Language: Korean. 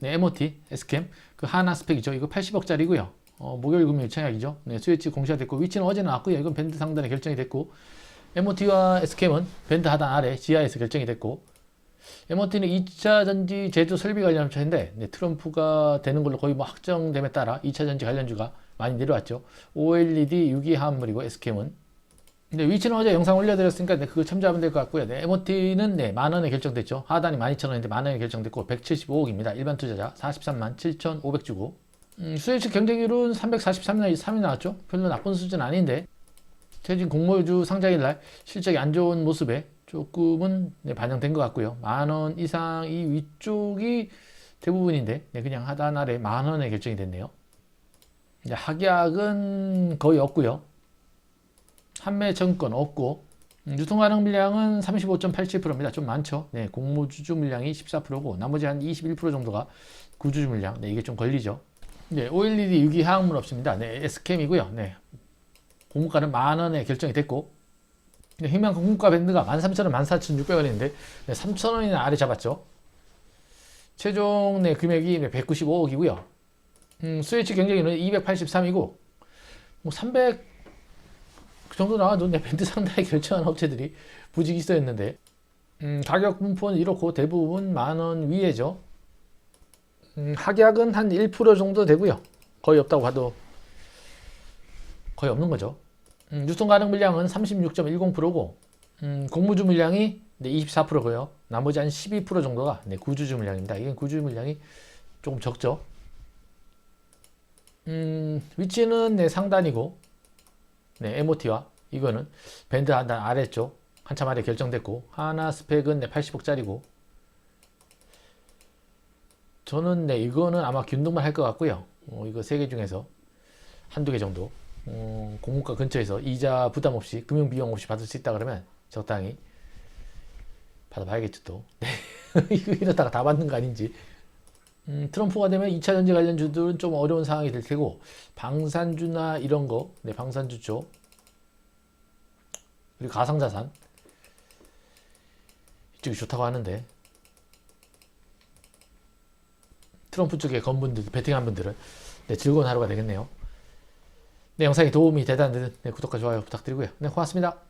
네, MOT, S캠, 그 하나 스펙이죠. 이거 80억짜리고요. 어, 목요일 금요일 청약이죠. 네, 스위치 공시가 됐고 위치는 어제 나왔고요. 이건 밴드 상단에 결정이 됐고 MOT와 S캠은 밴드 하단 아래 지하에서 결정이 됐고 MOT는 2차 전지 제조 설비 관련 차인데 네, 트럼프가 되는 걸로 거의 뭐 확정됨에 따라 2차 전지 관련주가 많이 내려왔죠. OLED 유기 화합물이고 S캠은 근데 위치는 어제 영상 올려드렸으니까 네, 그거 참조하면 될 것 같고요. 네, MOT는 네, 만 원에 결정됐죠. 하단이 12,000원인데 만 원에 결정됐고 175억입니다. 일반 투자자 43만 7,500 주고 음, 수혜측 경쟁률은 343이 3이 나왔죠. 별로 나쁜 수준 아닌데 최진 공모주 상장일 날 실적이 안 좋은 모습에 조금은 네, 반영된 것 같고요. 만 원 이상 이 위쪽이 대부분인데 네, 그냥 하단 아래 만 원에 결정이 됐네요. 이제 확약은 거의 없고요. 판매 정권 없고 음, 유통 가능 물량은 35.87%입니다. 좀 많죠. 네, 공모주주 물량이 14%고 나머지 한 21% 정도가 구주주 물량. 네, 이게 좀 걸리죠. 네, OLED 유기 화학물 없습니다. 네, S캠이고요. 네, 공모가는 만 원에 결정이 됐고 네, 희망 공모가 밴드가 13,000원, 14,600원인데 네, 3,000원이나 아래 잡았죠. 최종 네, 금액이 195억이고요. 음, 스위치 경쟁률은 283이고 뭐 300, 그 정도 나와도 내 밴드 상단에 결정한 업체들이 부직 있어였는데 음, 가격 분포는 이렇고 대부분 만원 위에죠. 음, 합약은 한 1% 정도 되고요. 거의 없다고 봐도 거의 없는 거죠. 음, 유통 가능 물량은 36.10%고 음, 공무주 물량이 네, 24%고요. 나머지 한 12% 정도가 네, 구주주 물량입니다. 이게 구주주 물량이 조금 적죠. 음, 위치는 네, 상단이고 네, MOT와 이거는 밴드 한단 아래쪽 한참 아래 결정됐고 하나 스펙은 네, 80억짜리고 저는 네 이거는 아마 균등만 할 것 같고요. 어, 이거 세 개 중에서 한두 개 정도 어, 공모가 근처에서 이자 부담 없이 금융 비용 없이 받을 수 있다 그러면 적당히 받아봐야겠죠 또. 네. 이거 이러다가 다 받는 거 아닌지. 음, 트럼프가 되면 2차 전지 관련주들은 좀 어려운 상황이 될 테고 방산주나 이런 거, 네, 방산주 쪽 그리고 가상자산 이쪽이 좋다고 하는데 트럼프 쪽에 건 분들, 베팅한 분들은 네, 즐거운 하루가 되겠네요. 네, 영상이 도움이 되다는 네, 구독과 좋아요 부탁드리고요. 네, 고맙습니다.